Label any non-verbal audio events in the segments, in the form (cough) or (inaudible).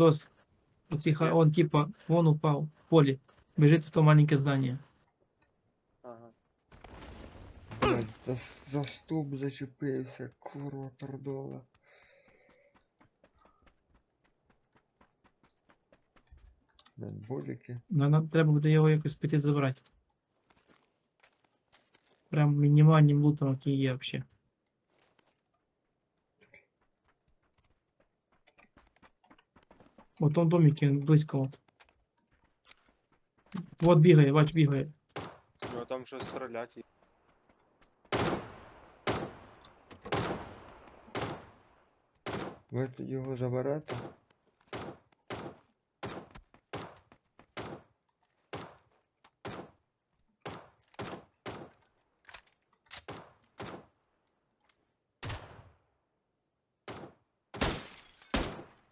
Владос. Оці. Он типа, вон упав, в полі. Біжить в то маленьке здання. Ага. Блядь, за, за стовп зачепився, курва пердола. Блядь, боліки. Ну, нам треба буде його якось піти забрати. Прям мінімальним лутом, який є взагалі. От он домик він близько. От. Вот бігає, бач, бігає. Ну там щось стрілять. і- Ви його заберете?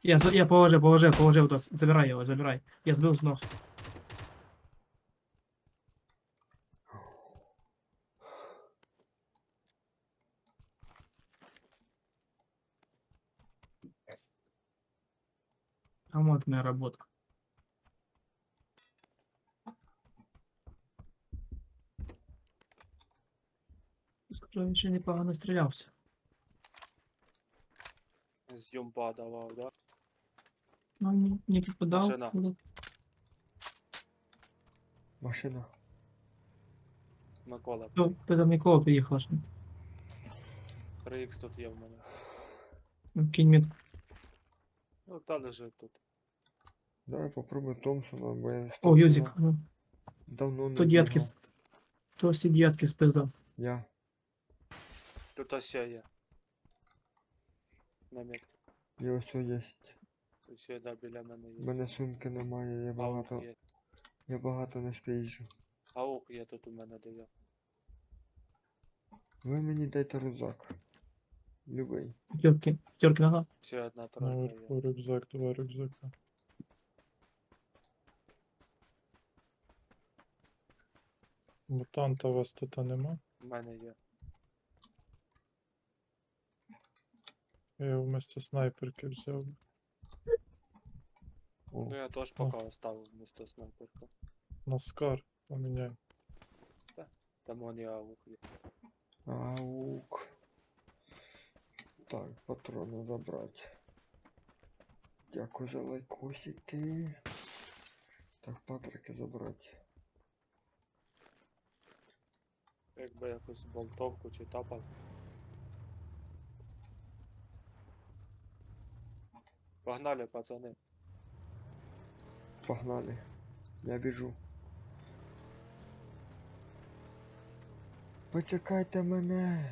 Я, я положив, положив, положив, Дос. забирай його, забирай. Я збив з ног. Моя работа. Скажу, він ще непогано стрілявся. З юмба давав, да? Ну, не, не попадав. Машина. але- Машина. Микола. Ну, ти там нікого приїхала ж. 3х тут є в мене. Ну, Кинь метку. Ну, та лежить тут. Давай попробуй Томпсона, бо я з О, Томпсона Юзик. Ну, Давно не то дядки, бігав. с- то всі дядки спиздав. Я. Тут ось ще є. Намік. І ось єсть. Ще да, біля мене У є. мене сумки немає, я Аук багато. є. Я багато не спіжджу. Аук є тут у мене де я. Ви мені дайте рюкзак. Любий. П'ятерки, п'ятерки нога. Ще одна тройка є. Рюкзак, два рюкзака. Мутанта у вас тут нема. У мене є. Я його вместо снайперки взяв. Ну я теж поки оставив вмісто снайперка. На скар поміняй. Там вон і аук є. аук. Так, патрони забрати. Дякую за лайкосики. Так, патрики забрати. Якби якусь болтовку чи тапав. Погнали, пацани. Погнали. Я біжу. Почекайте мене.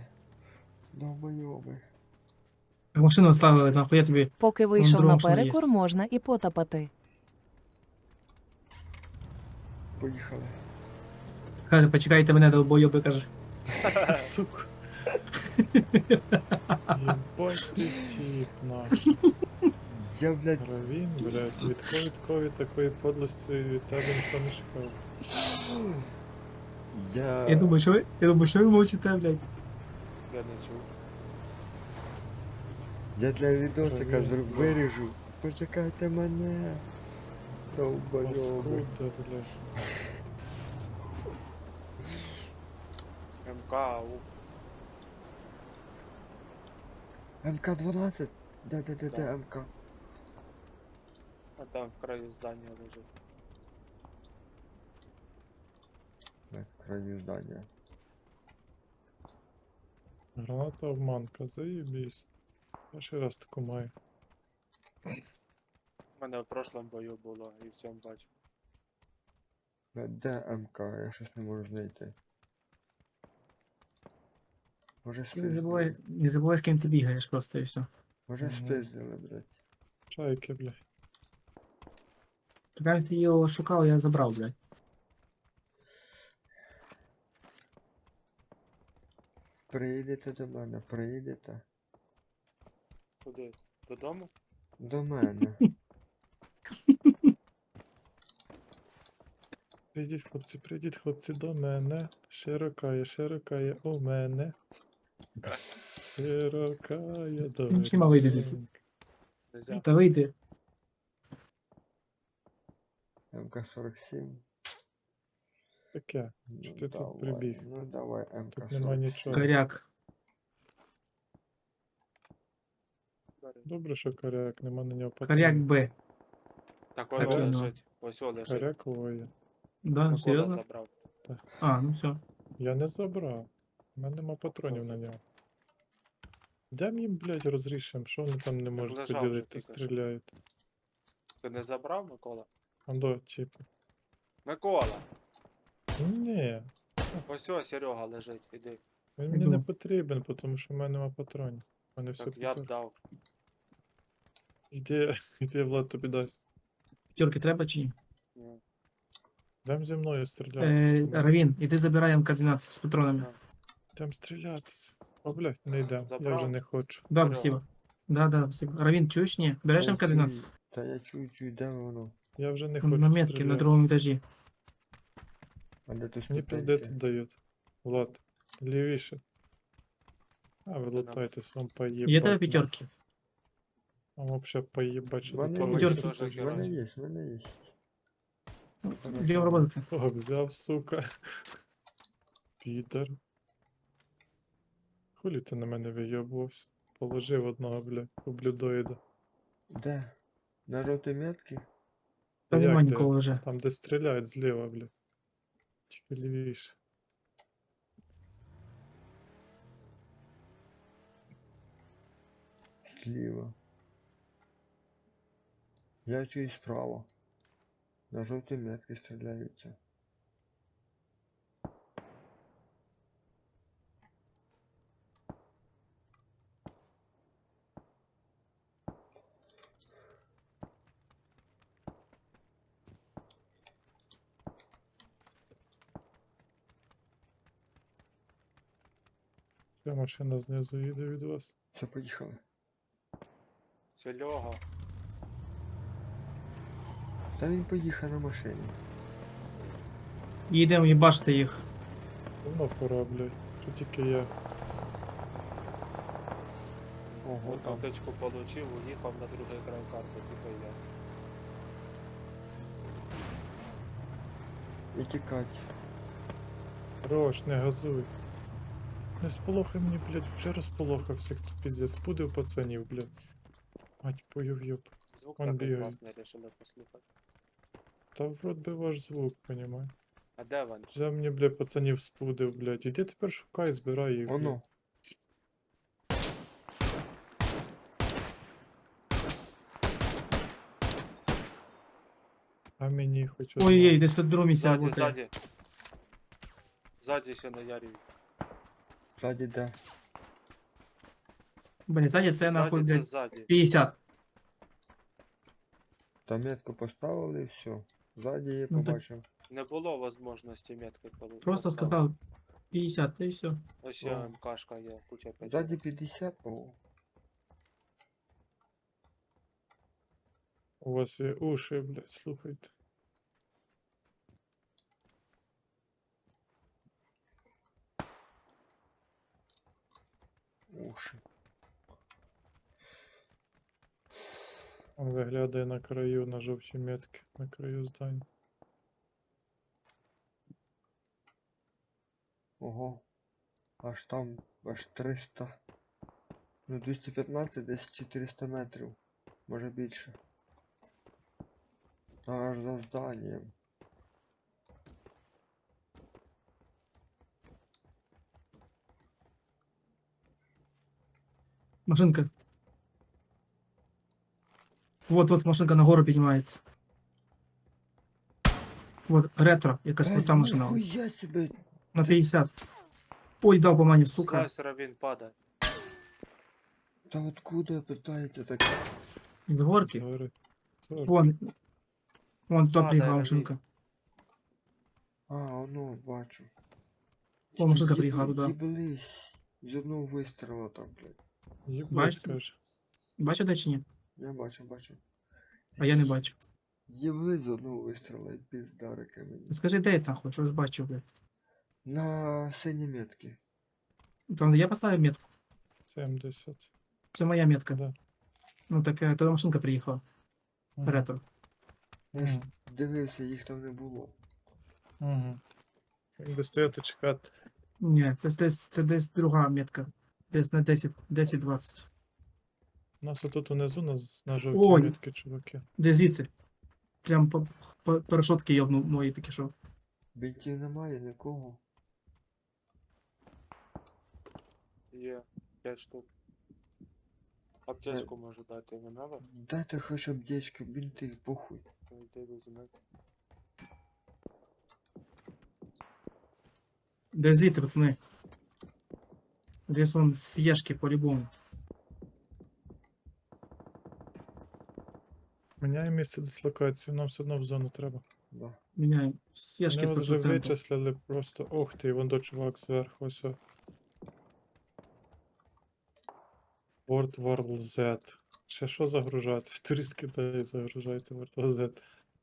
Довбойоби. Машину ставили, нахуй я тобі. Поки вийшов на перекур, можна і потапати. Поїхали. Каже, почекайте мене, долбойоби, каже. (laughs) Сука. Єбать ти тіп наш. (laughs) Я, блядь, Равін, блядь, від ковідкові такої подлості від тебе ніхто не чекав. я... Я думаю, що ви, я думаю, що ви мовчите, блядь. Я не чув. Я для відосика Равін, зру- блядь. виріжу. Почекайте мене. Довбойоби. Паскуда, блядь. МК, аук. МК-12. Де, де, де, де Да. МК? А там в краю здання лежить. На краю здання. Граната обманка, заєбісь. Перший раз таку маю. У мене в прошлому бою було і в цьому бачу. Де- Де МК? Я щось не можу знайти. Може Не спиздили? забувай, не забувай, з ким ти бігаєш просто і все. Може Мгм. спиздили, блядь. Чайки, блядь. Поки ти його шукав, я забрав, блядь. Приїдете до мене, приїдете. Куди? Додому? До мене. (laughs) Прийдіть, хлопці, прийдіть, хлопці, до мене. Широка є, широка є у мене. Широка є до Чима вийде звідси? мене. Та вийди. МК-47. Таке. Ну, Чи ти тут давай, прибіг? Ну давай Тут нема МК-47. нічого. Коряк. Добре, що коряк, нема на нього Коряк. Б. Так Так, ну. лежить. Ось о лежить. Коряк воє. Да, Микола серйозно? забрав. А, ну все. Я не забрав. У мене нема патронів на нього. Де ми їм, блядь, розрішимо? Що вони там не можуть лежав вже поділити, тільки що. стріляють. Ти не забрав, Микола? Андо, типу. Микола! Ні, Ось о, Серега лежить, іди. він мені не Іду. потрібен, тому що в мене нема патронів. У мене все Так я б патронів. дав. Іди, іди, (laughs) Влад тобі дасть. П'ятерки треба чи ні? Ні. Дам зі мною Е, стрілятися. Равін, іди забирай МК-12 з патронами. Дам стрілятися. О, блядь, не йдем. Я Забрав? вже не хочу. Да, спасибо. Да, да, спасибо. Равін, чуєш, ні? Береш МК-12? чую, Та я чую, чую, де воно? Я вже не хочу На метки, на другому етажі. А де тут Мені пизди тут дають. Влад, лівіше. А, ви лутайтесь, вам поїбать. Є тебе п'ятерки? Вам вообще поїбать, що тут є, робиться. теж є. є, в мене є. Будемо роботи. О, взяв, сука. Підер. Хулі ти на мене вийобувався? Положив одного, бля, ублюдоїда. Де? На жовтій метці? Там Як нема де? нікого вже. Там, де стріляють зліва, бля. Тільки лівіше. Зліва. Я чую справа. На жовтій метці стріляються. Ця машина знизу їде від вас. Все, поїхали. Серега. Та він поїхав на машині. Їдемо їбашити їх. Давно пора, блядь. Що тільки я. Ого, Одну там. тичку получив, уїхав на другий край карти, типу я. І тікать. Рош, не газуй. Не сполохай мені, блядь, вже розполохався, хто піздець. Спудив пацанів, блядь. Мать пойов'єб. Звук Он такий бігає. класний, рішили послухати. Та врод би ваш звук, понімай. А де він? Взяв мені, блядь, пацанів спудив, блядь. Іди тепер шукай, збирай їх. блядь. Воно. А мені хоч Ой-ой, десь тут друге місце Ззаді, работає. ззаді. Ззаді ще на ярі. Ззаді де? Блін, ззаді це нахуй, Ззаді це блядь, ззаді. 50. Та метку поставили і все. Ззаді я Ну, так- побачив. Не було можливості метки коли. Просто поставити. сказав 50, та і все. Ось ще О. МКшка є, куча п'ятів. Ззаді 50, о. У вас є уші, блядь, слухайте. Уші. Он виглядає на краю, на жовтій метки, на краю здання. Ого. Аж там, аж 300. Ну 215, десь 400 метрів. Може більше. Аж за зданням. Машинка. Вот, вот машинка на гору піднімається. Вот, ретро, якась крута машина. Хуя себе! На 50. Ой, дав по мені, сука. Снайсера він падає. Та откуда питаєте так? З горки. Вон. Вон туди приїхала машинка. А, воно, бачу. О, машинка приїхала туди. Їблись. З одного вистрілу там, блядь. Бачите? Бачу де чи ні? Я бачу, бачу. А я не бачу. Їблись з одного вистріла і піздарики мені. Скажи, де я там хоч, що ж бачив, блядь. На синій метки. Там я поставив метку. 70. Це моя метка. Да. Ну так е, тоді машинка приїхала. Ага. Ретро. Я ж Мгм. дивився, їх там не було. Угу. Він би стояти чекати. Ні, це десь, це десь друга метка. Десь на 10, 10-20. У нас отут унизу на, на Ой. метки, чуваки. Десь звідси. Прям по, по, по решотки йобнув мої такі що. Бінтів немає нікого. Є 5 штук. Аптечку можу дати, не надо? Дайте хоч аптечки, бінти, похуй. То йди візьми. Десь звідси, пацани. Десь вон з єшки по-любому. Міняємо місце дислокації, нам все одно в зону треба. Да. Міняємо. З Вони от вже 100%. вичислили просто. Ох ти, вон до чувак зверху, ось. о. World War Z. Ще що загружати? (laughs) Турист кидає, загружайте World War Z.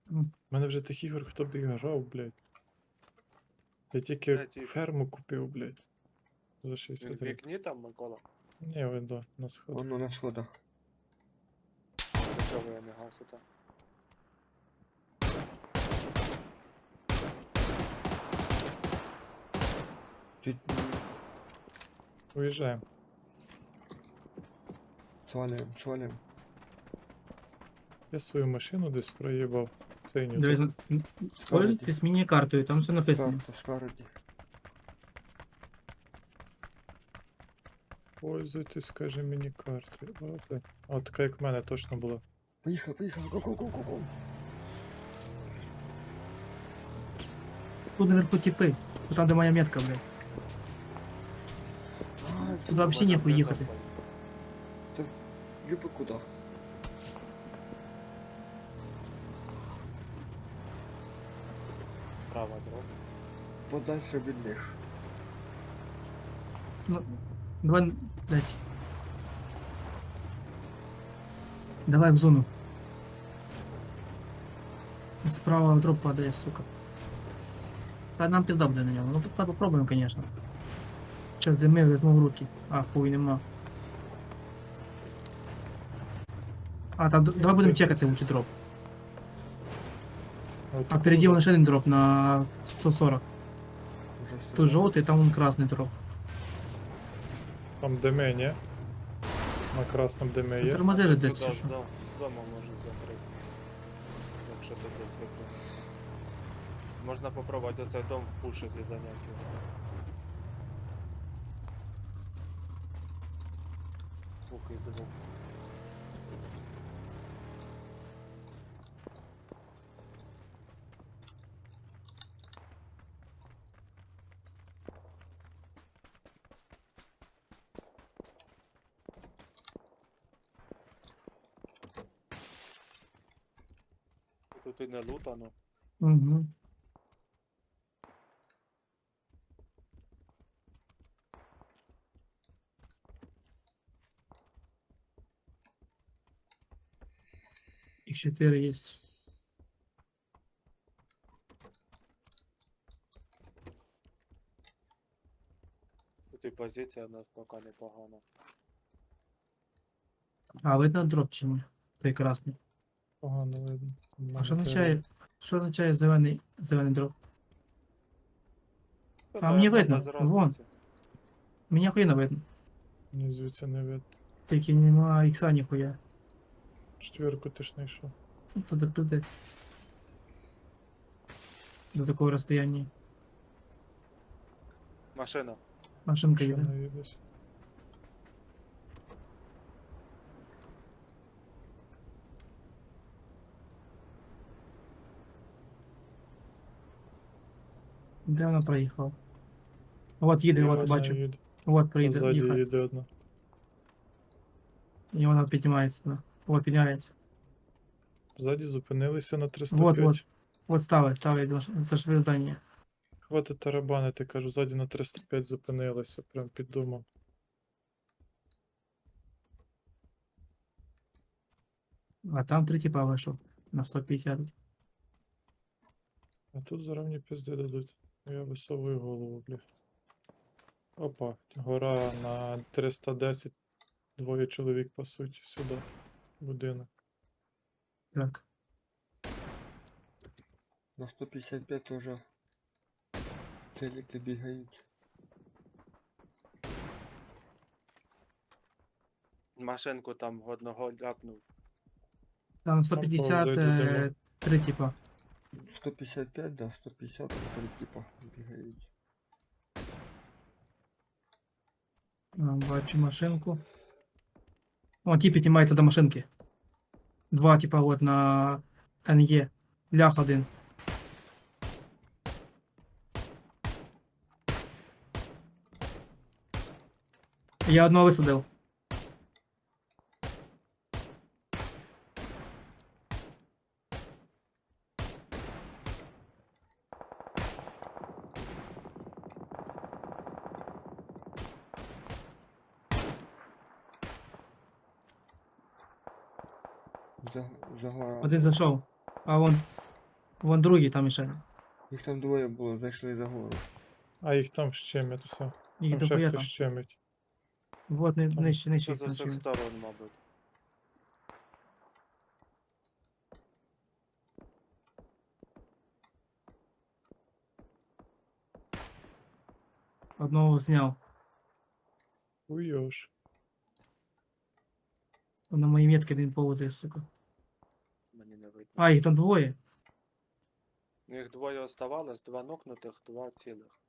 У мене вже тих ігор, хто б грав, блядь. Я тільки Блядь, і- ферму купив, блядь. За Він 60 в гривень. вікні там, Микола? Ні, видно, на сході. Воно на сходах. До чого я не гасу там? Чуть не Уїжджаємо. свалюємо, свалюємо. Я свою машину десь проїбав. Синю. Дивись, тут. пользуйтесь міні-картою, там все написано. Спереду, спереді. Пользуйтесь, каже мені карти. О, блядь. О, така як в мене точно була. Поїхав, поїхав, ку-ку-ку-ку. Тут наверху типи. Там, де моя метка, блядь. Туди взагалі Може, ніхуй де їхати. там Люби куди? Права дорога. Подальше від них. Ну, давай, блядь. Давай в зону. Справа дроп падає, сука. Та нам пизда буде на ньому. Ну тут попробуємо, конечно. Сейчас дими візьму в руки. А, хуй нема. А, там давай будемо чекати лучше дроп. А впереди от- вон ще один дроп на 140. Тут жовтий, там вон красний дроп. Там диме, ні? На красному диме є. Тормози же десь чи що. з Можно з дому може закрити. Якщо ти десь викинувся. Можна попробувати оцей дом впушити і зайняти його. Ух, і звук. Тут і не лутано. Угу. Их четыре есть. Тут і позиція у нас поки непогана. А, видно дроп ні? Той красний. Погано видно. А що означає, що означає зелений, зелений дроп? Та А да, мені видно, без вон. разниці. Мені охуєнно видно. Ні, звідси не видно. Тільки нема ікса ніхуя. Четвірку ти ж знайшов. Ну, то до пизди. До такого розстояння. Машина. Машинка Що їде. Де вона проїхала? От їде, от бачу. їде. От приїде, їде одна. І вона піднімається. Да. От піднімається. Ззаді зупинилися на 305. Вот, вот. От ставить, ставить за швидке здання. Хватить тарабанити, кажу, ззаді на 305 зупинилися, прям під домом. А там три типа вийшов на 150. А тут зараз мені пизди дадуть. Я висовую голову, бля. Опа, гора на 310. Двоє чоловік пасуть сюди. Будинок. Так. На 155 тоже целики бігають. Машинку там одного ляпнув. Там повзуть 153, типа. 155, да, 150, три типа бігають. А, Бачу машинку. О, ті піднімається до машинки. Два, типа, от на НЕ. Лях один. Я одного висадив. за зайшов. А вон. Вон другий там ще. Їх там двоє було, зайшли за гору. А їх там щемять все. Їх Там ще дохуя хтось там. щемить. Вот ни- Там нижче, нижче Що їх з там усіх ще. сторон, мабуть. Одного зняв. Уйош. На моїй метки він повзає, сука. А, їх там двоє. Ну, Їх двоє оставалось, два нокнутих, два цілих.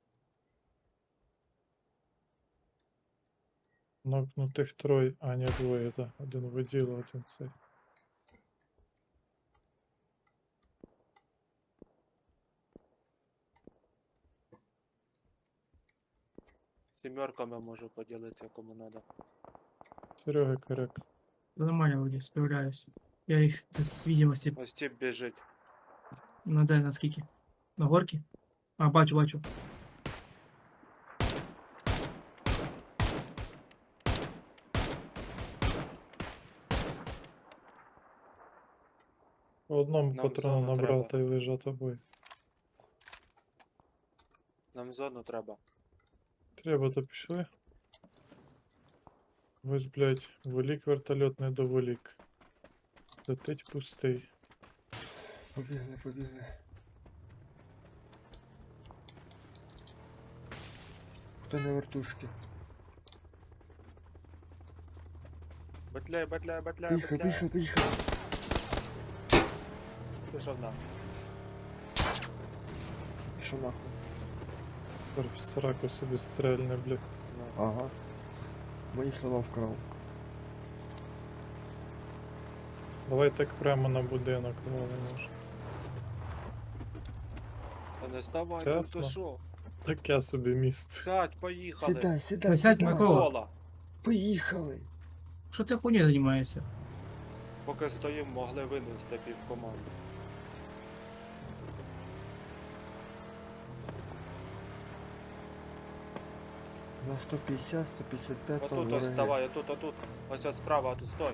Нокнутих троє, а не двоє, да. Один воділо, один цей. Сімерками можу поділитися, кому треба. Серега коряк. Нормально вроді, справляюсь. Я їх десь з відомості Ось тіп біжить. на де, на скільки? На горки? А, бачу, бачу. По одному Нам патрону зону набрав треба. та й лежать обоє. Нам зону треба. Треба, то пішли. Ось, блядь, волік вертольот не доволік. Летить пустий. Побігли, побігли. Хто на вертушці? Батляй, батляй, батляй, Поїхали, батляй. поїхали, поїхали. Пішов на. Що нахуй? Тепер в сраку собі стрельне, блядь. Ну, Ага. Мої слова вкрав. Давай так прямо на будинок валимо може. Та не ставай, ну Чесно? ти що? Таке собі місце. Сядь, поїхали. Сідай, сідай, Присядь, сідай. Микола. Кола. Поїхали. Що ти хуйнею займаєшся? Поки стоїмо, могли винести пів команди. На 150, 155 там Отут ось вороги. вставай, отут, отут. Ось от справа, а тут стой.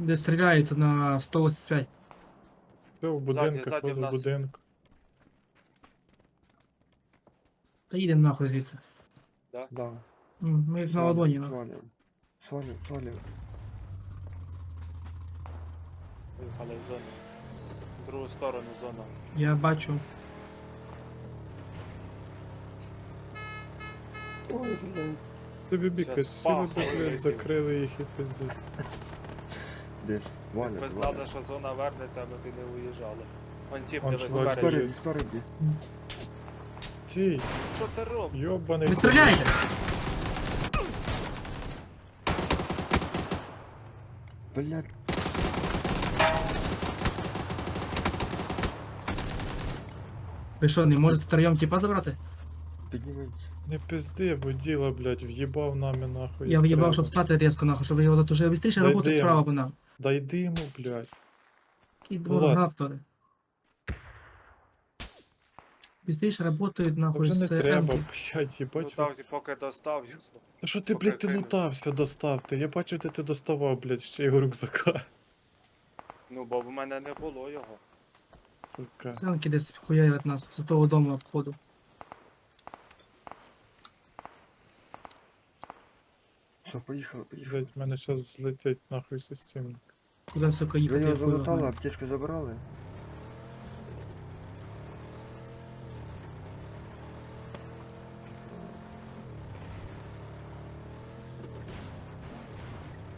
Де стріляється на 185. Все в будинках, в нас. будинку. Та їдемо нахуй звідси. Да. М, Ми як на ладоні. нахуй. Свалим. Свалим, свалим. Поїхали в зону. В другу сторону зона. Я бачу. Ой, блядь. Тобі біка Щас сіли пах, блядь, закрили їх і пиздець. Десь. Валим, Ми знали, що зона вернеться, ми б не уїжджали. Вон тіп, Он дивись, чувак спереді. Спереді, спереді. Ті, Що ти робиш? йобаний. Не стріляйте! Блядь. Ви що, не можете троєм типа забрати? Піднімається. Не пизди, воділа, блядь, в'їбав нами нахуй. Я в'їбав, треба. щоб стати різко нахуй, щоб ви його тут уже швидше Дай працюють справа по нам. Дай диму, блядь. Быстріше працюють Та нахуй вже не з треба, М-ки. блядь, їбать. Лутав, поки достав. Та що ти, блядь, ти кинув. лутався, достав ти? Я бачив, де ти доставав, блядь, ще його рюкзака. Ну, бо в мене не було його. Сука. Селянки десь хуярять нас з того дому обходу. Все, поїхали, поїхали. Блять, мене зараз взлетить нахуй системник. Куди, сука, Ви їхати? його я хуй залутали, знаю. аптечку забрали?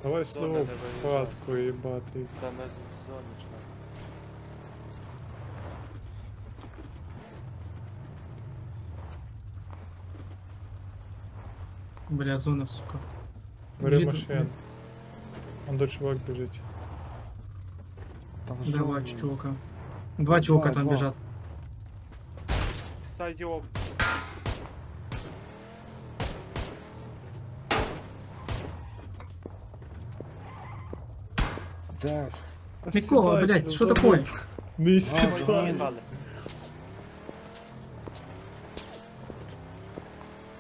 Давай Зона слово не в виїжджає. хатку їбати. Та ми з- сонячно. Бля, зона, сука. Бери Біжить- машину. Он до чувак Там Два зоні. чувака. Два чувака Два, там два. біжать. Та йоп. Де? Та Микола, сідай, блядь, що таке? Не А, сідай. Поїхали.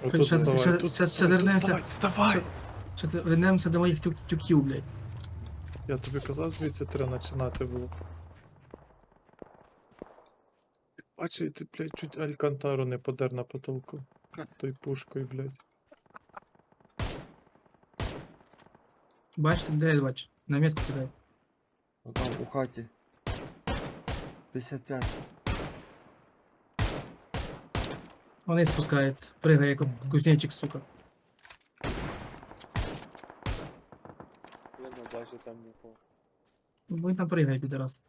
Отут Щас- вставай! Щас вернемося до моїх тюк- тюків, блядь. Я тобі казав, звідси треба починати було. Бачив, ти, блядь, чуть алькантару не подер на потолку. Той пушкою, блядь. Бачите, де я бачу? На метку кидай. Ну там у хаті. 55. Вони спускаються. Пригає, як кузнечик, сука. Я не бачу там нікого. Будь там пригай, підарас.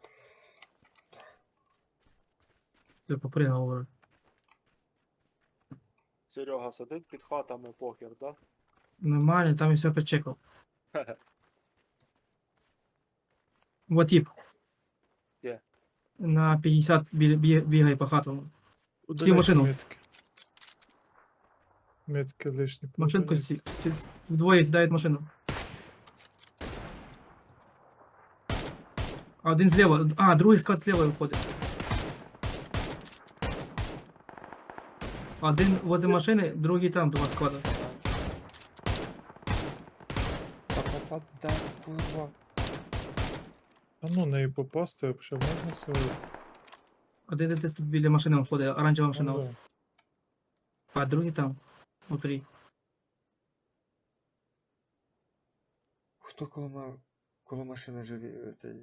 Ти попригав, говорю. Серега сидить під хатами похер, да? Нормально, там я все почекав. (laughs) Вот тип. Де? На 50 бі- бі- бігає по хатам. Удаляй машину. Метки. Метки лишні. Машинку сі, сі, вдвоє сідають в машину. А один зліва. А, другий склад зліва виходить. Один возле машини, другий там, два склада. Курва. А ну неї попасти, взагалі можна сьогодні? Один десь тут біля машини виходить, оранжева машина. Ну, от. да. А другий там, внутрі. Хто коло, ма... коло машини живі, е,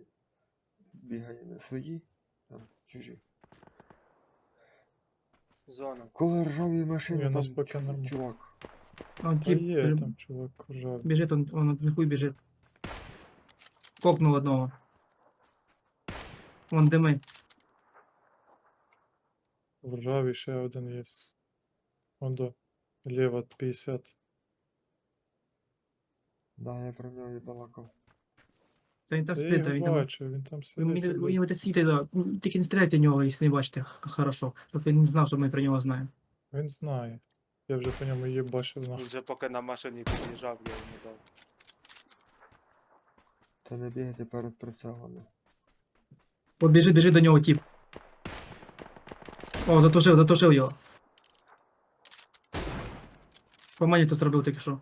бігає на свої? Там, чужі. Зона. Коло ржавої машини Ні, нас там поки чу- нормально. чувак. А он Та тип є бі- там чувак ржавий. біжить, он, он на хуй біжить. Кокнув одного. Вон дими. В ржавій ще один є. Вон до. Лево 50. Да, я про нього і балакав. Та він там Та я сидить, та він його там. бачу, він там Ви сидить. мені блядь. ви його світи, да. Ну, Тільки не стріляйте в нього, якщо не бачите х- хорошо. Щоб він не знав, що ми про нього знаємо. Він знає. Я вже по ньому їбашив Він нахуй. же поки на машині під'їжджав, я йому дав. Та не бігайте перед прицелами. О, біжи, біжи до нього, тип. О, затушив, затушив його. По мені то зробив тільки що.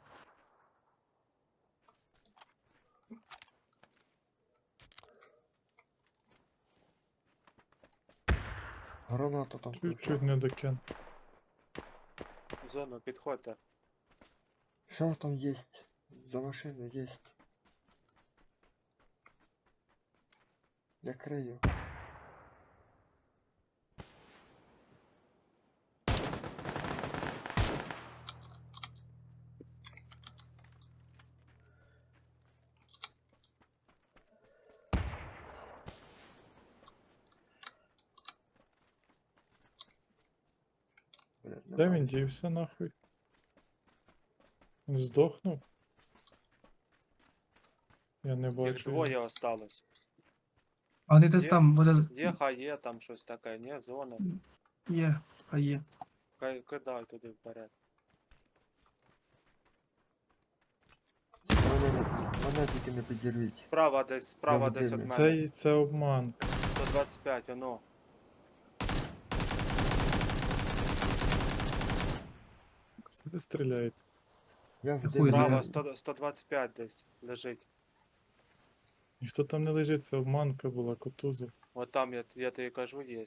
Граната там Чуть-чуть не докин. В зону підходьте. Що там є? За машиною є. Я крию. Він дівся нахуй? Він здохнув? Я не Їх бачу. двоє осталось. А вони десь Є? там, возле... Є, хай є там щось таке, ні, зона. Є, хай є. Хай кидай туди вперед. Мене, не- мене тільки не підірвіть. Справа десь, справа в десь від мене. і- це обманка. 125, оно. Сюди стріляють. Я в Хуй знає. 100, 125 десь лежить. Ніхто там не лежить, це обманка була, кутузов. От там я, я тобі кажу, є.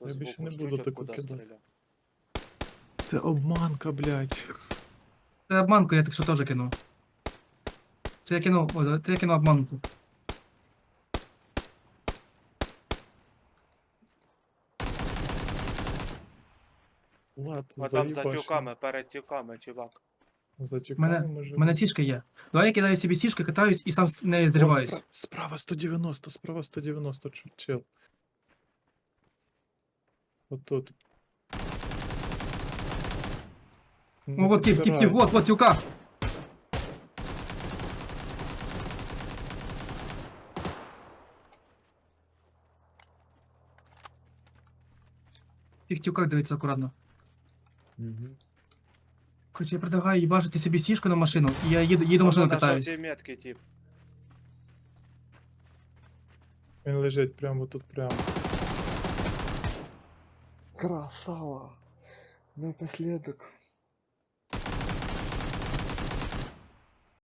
Я більше не буду таку кидати. Це обманка, блядь. Це обманку я так що теж кинув. Це я кинув, о, це я кинув обманку. Влад, А там за тюками, перед тюками, чувак. За тюками Мене- може. У мене сішка є. Давай я кидаю собі сішку, катаюсь і сам з нею О, зриваюсь. спра- Справа 190, справа 190, чу- чел. Отут. О, вот тип, тип, тип, вот, вот тюка. Тих тюках дивиться акуратно. Угу. Хоч я предлагаю їбажити собі сішку на машину, і я їду, їду машину катаюсь. жовтій метки, тип. Він лежить прямо тут, прямо. Красава! Напоследок.